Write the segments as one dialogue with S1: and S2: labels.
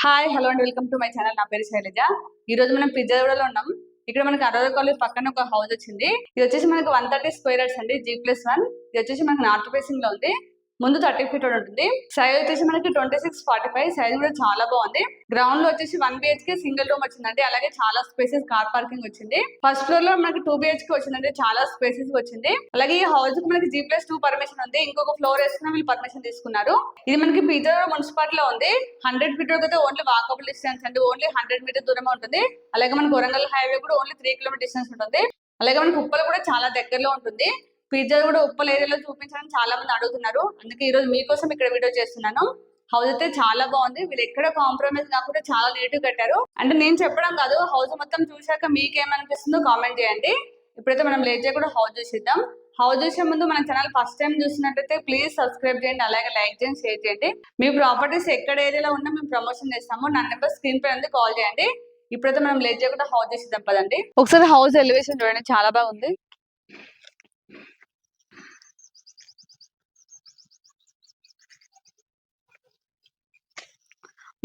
S1: Hi hello and welcome to my channel నా పేరు శైలజ. ఈ రోజు మనం పిజ్జాగూడలో ఉన్నాం. ఇక్కడ మనకి అరవై కాలేజ్ పక్కన ఒక హౌస్ వచ్చింది. ఇది వచ్చేసి మనకి వన్ థర్టీ స్క్వేర్ యార్డ్స్ అండి జీ ప్లస్ వన్ ఇది వచ్చేసి మనకి నార్త్ ఫేసింగ్లో ఉంది. ముందు థర్టీ ఫీట్ ఉంటుంది. సైజ్ వచ్చేసి మనకి twenty six forty five size కూడా చాలా బాగుంది. గ్రౌండ్లో వచ్చేసి వన్ బిహెచ్కే సింగిల్ రూమ్ వచ్చిందండి. అలాగే చాలా స్పేసెస్ కార్ పార్కింగ్ వచ్చింది. ఫస్ట్ ఫ్లోర్లో మనకి టూ బిహెచ్కే వచ్చిందండి. చాలా స్పేసెస్ వచ్చింది. అలాగే ఈ హౌస్కి మనకి జీ ప్లస్ టూ పర్మిషన్ ఉంది. ఇంకొక ఫ్లోర్ వేసుకున్న వీళ్ళు పర్మిషన్ తీసుకున్నారు. ఇది మనకి పీజర్ మున్సిపాలిటీలో ఉంది. హండ్రెడ్ మీటర్ అయితే ఓన్లీ వాకబుల్ డిస్టెన్స్ అండి. ఓన్లీ హండ్రెడ్ మీటర్ దూరమే ఉంటుంది. అలాగే మనకి వరంగల్ హైవే కూడా ఓన్లీ త్రీ కిలోమీటర్ డిస్టెన్స్ ఉంటుంది. అలాగే మనకి ఉప్పలు కూడా చాలా దగ్గరలో ఉంటుంది. పిజ్జా కూడా ఉప్పల్ ఏరియాలో చూపించాలని చాలా మంది అడుగుతున్నారు. అందుకే ఈ రోజు మీకోసం ఇక్కడ వీడియో చేస్తున్నాను. హౌస్ అయితే చాలా బాగుంది. వీళ్ళు ఎక్కడ కాంప్రమైజ్ కాకుండా చాలా నీట్ కట్టారు. అంటే నేను చెప్పడం కాదు హౌస్ మొత్తం చూశాక మీకేమనిపిస్తుందో కామెంట్ చేయండి. ఇప్పుడైతే మనం లేట్ చేయకుండా హౌస్ చూసిద్దాం. హౌస్ చూసే ముందు మన ఛానల్ ఫస్ట్ టైం చూసినట్టయితే ప్లీజ్ సబ్స్క్రైబ్ చేయండి అలాగే లైక్ చేయండి షేర్ చేయండి. మీ ప్రాపర్టీస్ ఎక్కడ ఏరియాలో ఉన్నా మేము ప్రమోషన్ చేస్తాము. నా నెంబర్ స్క్రీన్ పై ఉంది కాల్ చేయండి. ఇప్పుడైతే మనం లేట్ చేయకుండా హౌస్ చూసిద్దాం పదండి. ఒకసారి హౌస్ ఎలివేషన్ చూడండి చాలా బాగుంది.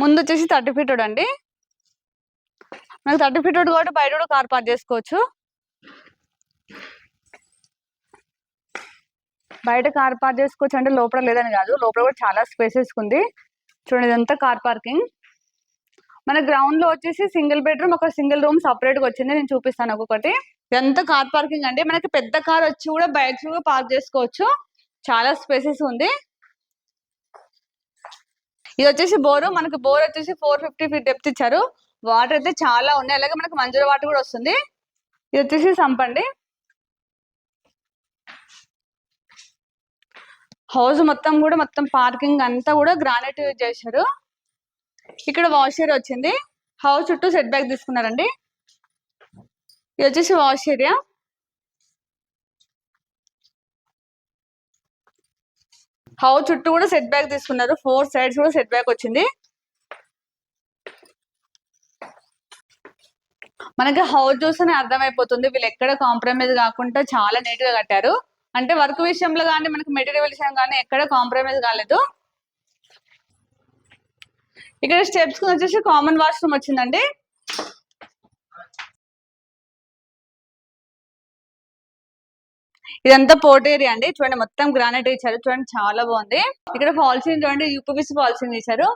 S1: ముందు వచ్చేసి థర్టీ ఫీట్ అండి. మనకి థర్టీ ఫీట్ కాబట్టి బయట కూడా కార్ పార్క్ చేసుకోవచ్చు. బయట కార్ పార్క్ చేసుకోవచ్చు అంటే లోపల లేదని కాదు. లోపల కూడా చాలా స్పేసెస్ ఉంది. చూడండి ఇదంతా కార్ పార్కింగ్. మన గ్రౌండ్లో వచ్చేసి సింగిల్ బెడ్రూమ్ ఒక సింగిల్ రూమ్ సపరేట్గా వచ్చింది. నేను చూపిస్తాను ఒక్కొక్కటి. ఇదంతా కార్ పార్కింగ్ అండి. మనకి పెద్ద కార్ వచ్చి కూడా బైక్స్ కూడా పార్క్ చేసుకోవచ్చు. చాలా స్పేసెస్ ఉంది. ఇది వచ్చేసి బోరు. మనకి బోర్ వచ్చేసి ఫోర్ ఫిఫ్టీ ఫీట్ డెప్త్ ఇచ్చారు. వాటర్ అయితే చాలా ఉన్నాయి. అలాగే మనకు మంజూర వాటర్ కూడా వస్తుంది. ఇది వచ్చేసి సంపండి హౌస్ మొత్తం కూడా మొత్తం పార్కింగ్ అంతా కూడా గ్రానైట్ యూజ్ చేశారు. ఇక్కడ వాష్ ఏరియా వచ్చింది. హౌస్ చుట్టూ సెట్ బ్యాక్ తీసుకున్నారండి. ఇది వచ్చేసి వాష్ ఏరియా హౌస్ చుట్టూ కూడా సెట్ బ్యాక్ తీసుకున్నారు. ఫోర్ సైడ్స్ కూడా సెట్ బ్యాక్ వచ్చింది. మనకి హౌస్ చూస్తేనే అర్థమైపోతుంది. వీళ్ళు ఎక్కడ కాంప్రమైజ్ కాకుండా చాలా నీట్గా కట్టారు. అంటే వర్క్ విషయంలో కానీ మనకి మెటీరియల్ విషయం కానీ ఎక్కడ కాంప్రమైజ్ కాలేదు. ఇక్కడ స్టెప్స్ వచ్చేసి కామన్ వాష్రూమ్ వచ్చిందండి. ఇదంతా పోర్ట్ ఏరియా అండి. చూడండి మొత్తం గ్రానైట్ ఇచ్చారు. చూడండి చాలా బాగుంది. ఇక్కడ ఫాల్సింగ్ చూడండి యూపీసీ ఫాల్సింగ్ ఇచ్చారు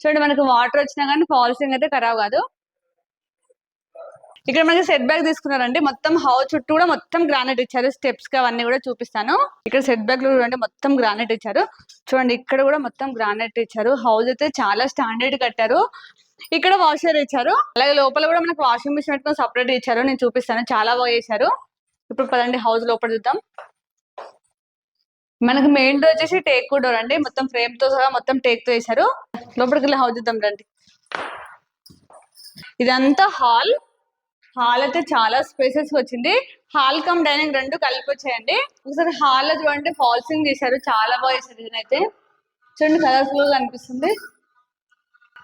S1: చూడండి మనకి వాటర్ వచ్చినా కానీ ఫాల్సింగ్ అయితే ఖరాబ్ కాదు. ఇక్కడ మనకి సెట్ బ్యాక్ తీసుకున్నారండి. మొత్తం హౌస్ చుట్టూ కూడా మొత్తం గ్రానైట్ ఇచ్చారు. స్టెప్స్కి అవన్నీ కూడా చూపిస్తాను. ఇక్కడ సెట్ బ్యాక్ చూడండి మొత్తం గ్రానైట్ ఇచ్చారు. చూడండి ఇక్కడ కూడా మొత్తం గ్రానైట్ ఇచ్చారు. హౌస్ అయితే చాలా స్టాండర్డ్ కట్టారు. ఇక్కడ వాషర్ ఇచ్చారు. అలాగే లోపల కూడా మనకి వాషింగ్ మిషన్ పెట్టుకుని సపరేట్ ఇచ్చారు. నేను చూపిస్తాను. చాలా బాగా చేశారు. ఇప్పుడు పదండి హౌస్ లోపల చూద్దాం. మనకి మెయిన్ డోర్ వచ్చేసి టేక్ డోర్ అండి. మొత్తం ఫ్రేమ్తో సహా మొత్తం టేక్తో వేశారు లోపలికి వెళ్ళి హౌస్ చూద్దాం రండి. ఇదంతా హాల్ హాల్ అయితే చాలా స్పేసెస్ వచ్చింది. హాల్ కమ్ డైనింగ్ రెండు కలిపి వచ్చాయండి. ఒకసారి హాల్లో చూడండి ఫాల్సింగ్ చేశారు. చాలా బాగా చేశారు ఇదైతే చూడండి కలర్ఫుల్గా అనిపిస్తుంది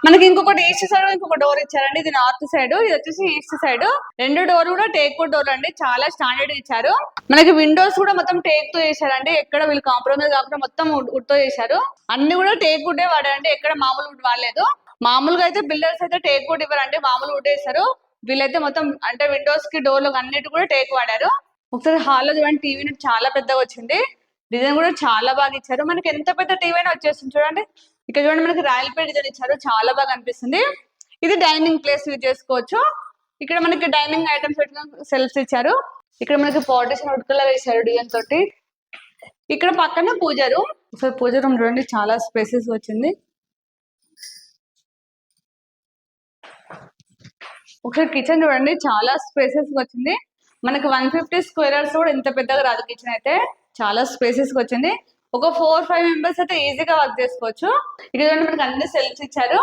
S1: మనకి ఇంకొకటి ఈస్ట్ సైడ్ ఇంకొక డోర్ ఇచ్చారండి. ఇది నార్త్ సైడ్ ఇది వచ్చేసి ఈస్ట్ సైడ్ రెండు డోర్ కూడా టేక్ డోర్ అండి. చాలా స్టాండర్డ్ ఇచ్చారు. మనకి విండోస్ కూడా మొత్తం టేక్తో చేశారండి. ఎక్కడ వీళ్ళు కాంప్రమైజ్ కాకుండా మొత్తం వుడ్తో చేశారు. అన్ని కూడా టేక్ వుడ్డే వాడారండి. ఎక్కడ మామూలు వుడ్ వాడలేదు. మామూలుగా అయితే బిల్డర్స్ అయితే టేక్ వుడ్ ఇవ్వరండి. మామూలు వుడ్ వేశారు వీళ్ళైతే మొత్తం అంటే విండోస్కి డోర్లు అన్నిటి కూడా టేక్ వాడారు. ఒకసారి హాల్లో చూడండి. టీవీ చాలా పెద్దగా వచ్చింది. డిజైన్ కూడా చాలా బాగా ఇచ్చారు. మనకి ఎంత పెద్ద టీవీ అయినా వచ్చేస్తుంది చూడండి. ఇక్కడ చూడండి మనకి రాయల్ డిజైన్ ఇచ్చారు. చాలా బాగా అనిపిస్తుంది. ఇది డైనింగ్ ప్లేస్ యూజ్ చేసుకోవచ్చు. ఇక్కడ మనకి డైనింగ్ ఐటమ్స్ సెల్ఫ్స్ ఇచ్చారు. ఇక్కడ మనకి పార్టీషన్ వుడ్ కలర్ వేసారు డిజైన్ తోటి. ఇక్కడ పక్కన పూజ రూమ్ ఒకసారి పూజ రూమ్ చూడండి చాలా స్పేసెస్ వచ్చింది. ఒకసారి కిచెన్ చూడండి చాలా స్పేసెస్ వచ్చింది. మనకి వన్ ఫిఫ్టీ స్క్వేర్ కూడా ఇంత పెద్దగా రాదు కిచెన్ అయితే. చాలా స్పేసెస్ వచ్చింది. ఒక ఫోర్ ఫైవ్ మెంబర్స్ అయితే ఈజీగా వర్క్ చేసుకోవచ్చు. ఇక్కడ మనకి అన్ని సెల్ఫ్స్ ఇచ్చారు.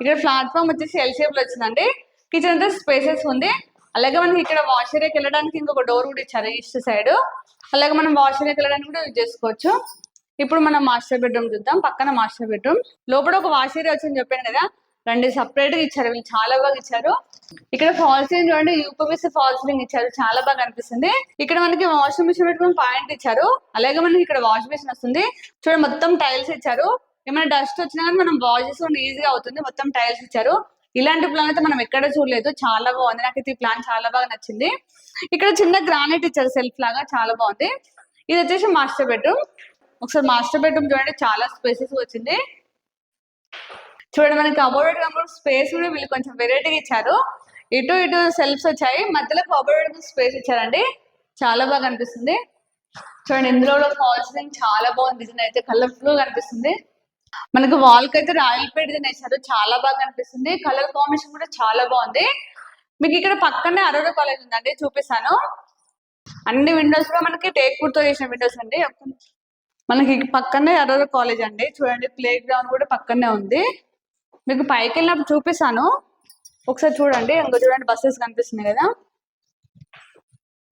S1: ఇక్కడ ప్లాట్ఫామ్ వచ్చేసి ఎల్ షేప్లో వచ్చిందండి. కిచెన్ అంతా స్పేసెస్ ఉంది. అలాగే మనకి ఇక్కడ వాష్ ఏరియాకి వెళ్ళడానికి ఇంకొక డోర్ కూడా ఇచ్చారు ఈస్ట్ సైడ్ అలాగే మనం వాష్ ఏరియాకి వెళ్ళడానికి కూడా యూజ్ చేసుకోవచ్చు. ఇప్పుడు మనం మాస్టర్ బెడ్రూమ్ చూద్దాం. పక్కన మాస్టర్ బెడ్రూమ్ లోపల ఒక వాష్ ఏరియా వచ్చింది చెప్పాను కదా. రెండు సపరేట్గా ఇచ్చారు వీళ్ళు చాలా బాగా ఇచ్చారు. ఇక్కడ ఫాల్సింగ్ చూడండి యూపీఎస్ ఫాల్ ఇచ్చారు చాలా బాగా అనిపిస్తుంది ఇక్కడ మనకి వాషింగ్ మిషన్ పెట్టుకుని పాయింట్ ఇచ్చారు. అలాగే మనకి ఇక్కడ వాష్ మిషన్ వస్తుంది. చూడండి మొత్తం టైల్స్ ఇచ్చారు. ఏమైనా డస్ట్ వచ్చినా కానీ మనం వాష్ చేసుకోండి ఈజీగా అవుతుంది మొత్తం టైల్స్ ఇచ్చారు. ఇలాంటి ప్లాన్ అయితే మనం ఎక్కడ చూడలేదు. చాలా బాగుంది. నాకైతే ఈ ప్లాన్ చాలా బాగా నచ్చింది. ఇక్కడ చిన్న గ్రానైట్ ఇచ్చారు సెల్ఫ్ లాగా. చాలా బాగుంది. ఇది వచ్చేసి మాస్టర్ బెడ్రూమ్ ఒకసారి మాస్టర్ బెడ్రూమ్ చూడండి చాలా స్పేసెస్ వచ్చింది. చూడండి మనకి కబోర్డ్ కబోర్డ్ స్పేస్ కూడా వీళ్ళు కొంచెం వెరైటీగా ఇచ్చారు. ఇటు ఇటు సెల్ఫ్స్ వచ్చాయి. మధ్యలో కబోర్డ్ స్పేస్ ఇచ్చారండి. చాలా బాగా అనిపిస్తుంది. చూడండి ఇందులో ఫాల్సింగ్ చాలా బాగుంది. డిజైన్ అయితే కలర్ఫుల్గా అనిపిస్తుంది. మనకి వాల్కి అయితే రాయల్ పేట్ డిజైన్ వేసారు చాలా బాగా అనిపిస్తుంది. కలర్ కాంబినేషన్ కూడా చాలా బాగుంది. మీకు ఇక్కడ పక్కనే అరోరా కాలేజ్ ఉందండి. చూపిస్తాను. అన్ని విండోస్ కూడా మనకి టేక్తో చేసిన విండోస్ అండి. మనకి పక్కనే అరోరా కాలేజ్ అండి. చూడండి ప్లే గ్రౌండ్ కూడా పక్కనే ఉంది. మీకు పైకి వెళ్ళినప్పుడు చూపిస్తాను. ఒకసారి చూడండి. ఇంకో చూడండి బస్సెస్ కనిపిస్తున్నాయి కదా.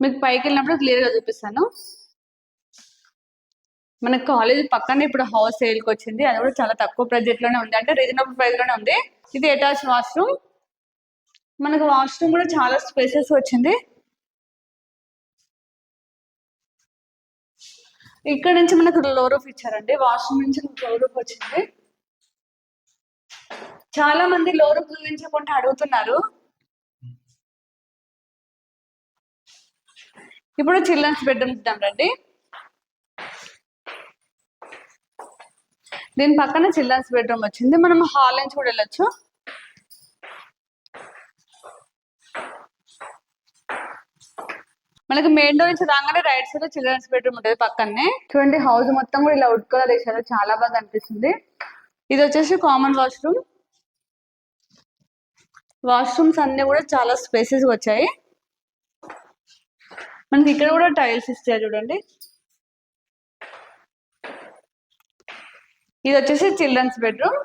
S1: మీకు పైకి వెళ్ళినప్పుడు క్లియర్గా చూపిస్తాను. మన కాలేజ్ పక్కనే ఇప్పుడు హౌస్ సేల్కి వచ్చింది. అది కూడా చాలా తక్కువ బడ్జెట్లోనే ఉంది. అంటే రీజనబుల్ ప్రైస్లోనే ఉంది. ఇది అటాచ్ వాష్రూమ్ మనకు వాష్రూమ్ కూడా చాలా స్పేసెస్ వచ్చింది. ఇక్కడ నుంచి మనకు లో రూఫ్ ఇచ్చారండి. వాష్రూమ్ నుంచి లో రూఫ్ వచ్చింది. చాలా మంది లోరు రూఫ్ అడుగుతున్నారు. ఇప్పుడు చిల్డ్రన్స్ బెడ్రూమ్ ఇద్దాం రండి. దీని పక్కన చిల్డ్రన్స్ బెడ్రూమ్ వచ్చింది. మనం హాల్ నుంచి కూడా వెళ్ళొచ్చు. మనకి మెయిన్ డోర్ నుంచి రాగానే రైట్ సైడ్ చిల్డ్రన్స్ బెడ్రూమ్ ఉంటుంది పక్కనే. చూడండి హౌస్ మొత్తం కూడా ఇలా వుడ్ కలర్ వేసారు చాలా బాగా అనిపిస్తుంది ఇది వచ్చేసి కామన్ వాష్రూమ్ వాష్రూమ్స్ అన్ని కూడా చాలా స్పేసెస్ వచ్చాయి. మనకి ఇక్కడ కూడా టైల్స్ ఇస్తాయి చూడండి. ఇది వచ్చేసి చిల్డ్రన్స్ బెడ్రూమ్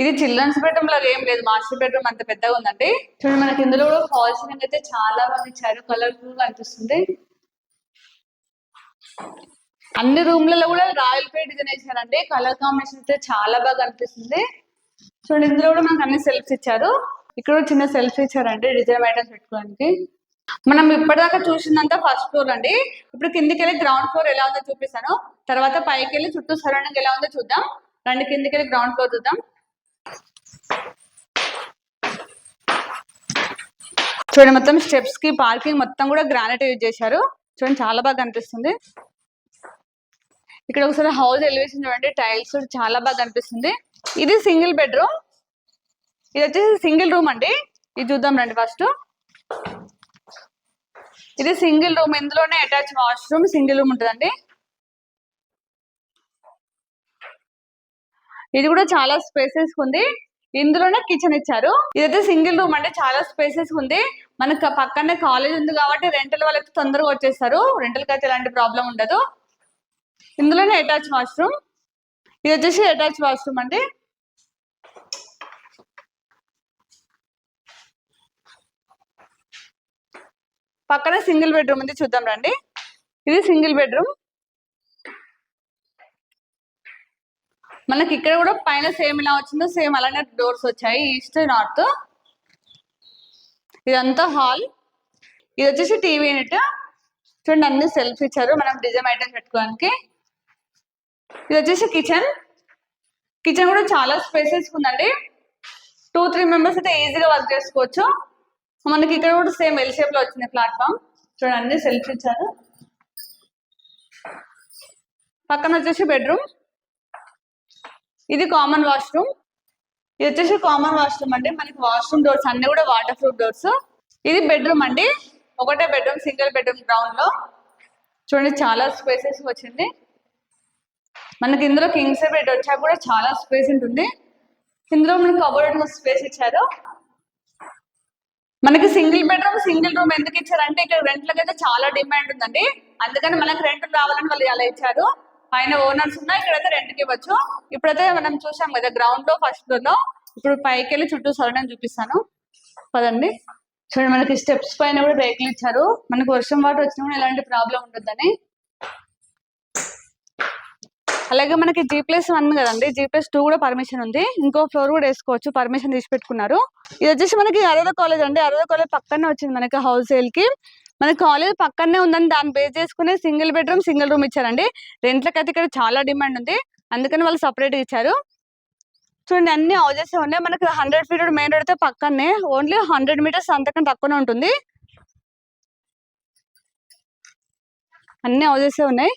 S1: ఇది చిల్డ్రన్స్ బెడ్రూమ్ లాగా ఏం లేదు. మాస్టర్ బెడ్రూమ్ అంత పెద్దగా ఉందండి. చూడండి మనకి ఇందులో కూడా హాల్ అయితే చాలా మంది ఇచ్చారు. కలర్ఫుల్గా అనిపిస్తుంది. అన్ని రూమ్లలో కూడా రాయల్ పేట్ డిజైన్ వేసారండి. కలర్ కాంబినేషన్ అయితే చాలా బాగా అనిపిస్తుంది. చూడండి ఇందులో కూడా మనకు అన్ని సెల్ఫ్స్ ఇచ్చారు. ఇక్కడ చిన్న సెల్ఫ్ ఇచ్చారండి డిజైన్ ఐటమ్స్ పెట్టుకోవడానికి. మనం ఇప్పటిదాకా చూసిందంతా ఫస్ట్ ఫ్లోర్ అండి. ఇప్పుడు కిందికి వెళ్ళి గ్రౌండ్ ఫ్లోర్ ఎలా ఉందో చూపిస్తాను. తర్వాత పైకి వెళ్ళి చుట్టూ సరౌండింగ్ ఎలా ఉందో చూద్దాం. రెండు కిందికి వెళ్ళి గ్రౌండ్ ఫ్లోర్ చూద్దాం. చూడండి మొత్తం స్టెప్స్కి పార్కింగ్ మొత్తం కూడా గ్రానైట్ యూజ్ చేశారు. చూడండి చాలా బాగా కనిపిస్తుంది. ఇక్కడ ఒకసారి హౌస్ ఎలివేషన్ చూడండి టైల్స్ చాలా బాగా అనిపిస్తుంది ఇది సింగిల్ బెడ్రూమ్. ఇది వచ్చేసి సింగిల్ రూమ్ అండి. ఇది చూద్దాం రండి ఫస్ట్. ఇది సింగిల్ రూమ్. ఇందులోనే అటాచ్ వాష్రూమ్ సింగిల్ రూమ్ ఉంటుందండి. ఇది కూడా చాలా స్పేసెస్ ఉంది. ఇందులోనే కిచెన్ ఇచ్చారు. ఇదైతే సింగిల్ రూమ్ అంటే చాలా స్పేసెస్ ఉంది. మనకు పక్కనే కాలేజ్ ఉంది కాబట్టి రెంటల్ వాళ్ళకి తొందరగా వచ్చేస్తారు. రెంటల్కి అయితే ఎలాంటి ప్రాబ్లం ఉండదు. ఇందులోనే అటాచ్ వాష్రూమ్ ఇది వచ్చేసి అటాచ్ వాష్రూమ్ అండి. పక్కన సింగిల్ బెడ్రూమ్ ఉంది చూద్దాం రండి. ఇది సింగిల్ బెడ్రూమ్ మనకి ఇక్కడ కూడా పైన సేమ్ ఇలా వచ్చిందో సేమ్ అలానే డోర్స్ వచ్చాయి ఈస్ట్ నార్త్ ఇదంతా హాల్ ఇది వచ్చేసి టీవీ యూనిట్ చూడండి అన్ని సెల్ఫ్ ఇచ్చారు మనం డిజైన్ ఐటమ్స్ పెట్టుకోవడానికి. ఇది వచ్చేసి కిచెన్ కిచెన్ కూడా చాలా స్పేసెస్ ఉందండి. టూ త్రీ మెంబర్స్ అయితే ఈజీగా వర్క్ చేసుకోవచ్చు. మనకి ఇక్కడ కూడా సేమ్ ఎల్ షేప్లో వచ్చింది ప్లాట్ఫామ్ చూడండి సెల్ఫ్ ఇచ్చారు. పక్కన వచ్చేసి బెడ్రూమ్ ఇది కామన్ వాష్రూమ్ ఇది వచ్చేసి కామన్ వాష్రూమ్ అండి. మనకి వాష్రూమ్ డోర్స్ అన్ని కూడా వాటర్ ప్రూఫ్ డోర్స్ ఇది బెడ్రూమ్ అండి. ఒకటే బెడ్రూమ్ సింగిల్ బెడ్రూమ్ గ్రౌండ్లో. చూడండి చాలా స్పేసెస్ వచ్చింది. మనకి ఇందులో కింగ్స్ బెడ్ వచ్చా కూడా చాలా స్పేస్ ఉంటుంది. ఇందులో మనకి కబోర్డ్ స్పేస్ ఇచ్చారు. మనకి సింగిల్ బెడ్రూమ్ సింగిల్ రూమ్ ఎందుకు ఇచ్చారంటే ఇక్కడ రెంట్లకి అయితే చాలా డిమాండ్ ఉందండి. అందుకని మనకి రెంట్ రావాలని వాళ్ళు అలా ఇచ్చారు. పైన ఓనర్స్ ఉన్నా ఇక్కడైతే రెంట్కి ఇవ్వచ్చు. ఇప్పుడైతే మనం చూసాం కదా గ్రౌండ్లో ఫస్ట్ ఫ్లోర్లో. ఇప్పుడు పైకి వెళ్ళి చుట్టూ సరౌండింగ్ చూపిస్తాను. పదండి. చూడండి మనకి స్టెప్స్ పైన కూడా రేకులు ఇచ్చారు. మనకు వర్షం వాటర్ వచ్చినా కూడా ఎలాంటి ప్రాబ్లం ఉండదని అలాగే మనకి జీ ప్లస్ వన్ కదండి. జీ ప్లస్ టూ కూడా పర్మిషన్ ఉంది. ఇంకో ఫ్లోర్ కూడా వేసుకోవచ్చు. పర్మిషన్ తీసి పెట్టుకున్నారు ఇది వచ్చేసి మనకి అరోదా కాలేజ్ అండి. అరోదా కాలేజ్ పక్కనే వచ్చింది మనకి హౌస్ సేల్కి. మన కాలేజ్ పక్కనే ఉందని దాన్ని బేస్ చేసుకుని సింగిల్ బెడ్రూమ్ సింగిల్ రూమ్ ఇచ్చారండి. రెంట్లకి అయితే ఇక్కడ చాలా డిమాండ్ ఉంది. అందుకని వాళ్ళు సపరేట్ ఇచ్చారు. చూడండి అన్ని హౌజెస్ ఉన్నాయి. మనకి హండ్రెడ్ ఫీట్ మెయిన్ రోడ్ అయితే పక్కనే ఓన్లీ హండ్రెడ్ మీటర్స్ అంతకంటే తక్కువనే ఉంటుంది. అన్ని హౌజెస్ ఉన్నాయి.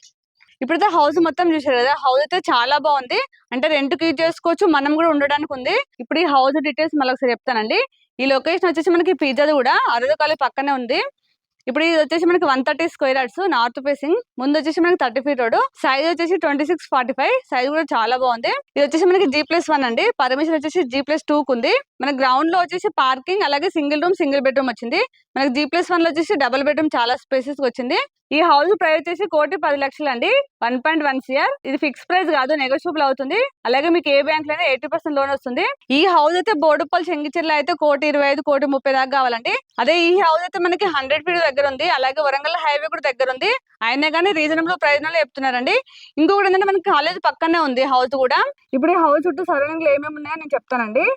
S1: ఇప్పుడైతే హౌస్ మొత్తం చూసారు కదా హౌస్ అయితే చాలా బాగుంది. అంటే రెంట్కి చేసుకోవచ్చు మనం కూడా ఉండడానికి ఉంది. ఇప్పుడు ఈ హౌస్ డీటెయిల్స్ మళ్ళీ ఒకసారి చెప్తానండి. ఈ లొకేషన్ వచ్చేసి మనకి పిజ్జాది కూడా అరవై కాలేజ్ పక్కనే ఉంది. ఇప్పుడు ఇది వచ్చేసి మనకి one thirty square yards north facing ముందు వచ్చేసి మనకి థర్టీ ఫీట్ రోడ్ సైజ్ వచ్చేసి twenty six forty five size కూడా చాలా బాగుంది. ఇది వచ్చేసి మనకి జీ ప్లస్ వన్ అండి. పర్మిషన్ వచ్చేసి జీ ప్లస్ టూ ఉంది. మన గ్రౌండ్లో వచ్చేసి పార్కింగ్ అలాగే సింగిల్ రూమ్ సింగిల్ బెడ్రూమ్ వచ్చింది. మనకి జీ ప్లస్ వన్లో వచ్చేసి డబుల్ బెడ్రూమ్ చాలా స్పేసెస్ వచ్చింది. ఈ హౌస్ ప్రైస్ వచ్చేసి కోటి పది లక్షలు అండి వన్ పాయింట్ వన్ సిఆర్. ఇది ఫిక్స్ ప్రైస్ కాదు నెగోషియబుల్ అవుతుంది. అలాగే మీకు ఏ బ్యాంక్లో ఎయిటీ పర్సెంట్ లోన్ వస్తుంది. ఈ హౌస్ అయితే బోడుపల్లి చెంగిచెర్ల అయితే కోటి ఇరవై ఐదు కోటి ముప్పై దాకా కావాలండి. అదే ఈ హౌస్ అయితే మనకి హండ్రెడ్ ఫీట్ దగ్గర ఉంది. అలాగే వరంగల్ హైవే కూడా దగ్గర ఉంది. అయినా కానీ రీజనబుల్ ప్రైస్లో చెప్తున్నారండి. ఇంకొకటి ఏంటంటే మనకి కాలేజ్ పక్కనే ఉంది హౌస్ కూడా. ఇప్పుడు ఈ హౌస్ చుట్టూ సరౌండింగ్ ఏమేమి ఉన్నాయో నేను చెప్తానండి.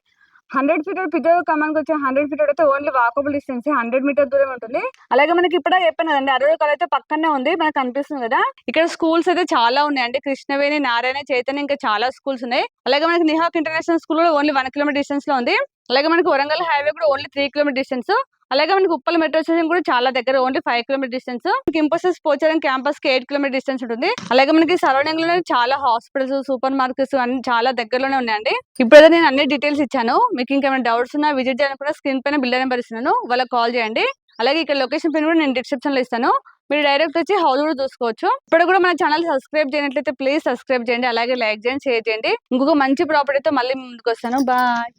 S1: హండ్రెడ్ ఫీటర్ పిజ్జా కమాన్కి వచ్చే హండ్రెడ్ ఫీటర్ అయితే only walkable distance hundred meter దూరం ఉంటుంది. అలాగే మనకి ఇప్పుడు చెప్పాను కదండి అరవై కాలేజ్ అయితే పక్కనే ఉంది మనకు కనిపిస్తుంది కదా. ఇక్కడ స్కూల్స్ అయితే చాలా ఉన్నాయండి కృష్ణవేణి నారాయణ చైతన్య ఇంకా చాలా స్కూల్స్ ఉన్నాయి. అలాగే మనకి నిహాక్ ఇంటర్నేషనల్ స్కూల్ కూడా ఓన్లీ వన్ కిలోమీటర్ డిస్టెన్స్లో ఉంది. అలాగే మనకి వరంగల్ హైవే కూడా ఓన్లీ త్రీ కిలోమీటర్ డిస్టెన్స్ అలాగే మనకి ఉప్పల్ మెట్రో స్టేషన్ కూడా చాలా దగ్గర only five kilometer distance Infosys Pocharam క్యాంపస్కి eight kilometer distance ఉంటుంది. అలాగే మనకి సరౌండింగ్లోనే చాలా హాస్పిటల్స్ సూపర్ మార్కెట్స్ అన్ని చాలా దగ్గరలోనే ఉన్నాయండి. ఇప్పుడైతే నేను అన్ని డీటెయిల్స్ ఇచ్చాను. మీకు ఇంకేమైనా డౌట్స్ ఉన్నా విజిట్ చేయాలనుకున్నా స్క్రీన్ పైన బిల్డర్ నెంబర్ ఇస్తున్నాను. వాళ్ళకి కాల్ చేయండి. అలాగే ఇక్కడ లొకేషన్ పిన్ కూడా నేను డిస్క్రిప్షన్లో ఇస్తాను. మీరు డైరెక్ట్ వచ్చి హౌస్ కూడా చూసుకోవచ్చు. ఇప్పుడు కూడా మన ఛానల్ సబ్స్క్రైబ్ చేయనట్లయితే ప్లీజ్ సబ్స్క్రైబ్ చేయండి. అలాగే లైక్ చేయండి షేర్ చేయండి. ఇంకొక మంచి ప్రాపర్టీతో మళ్ళీ ముందుకు వస్తాను బాయ్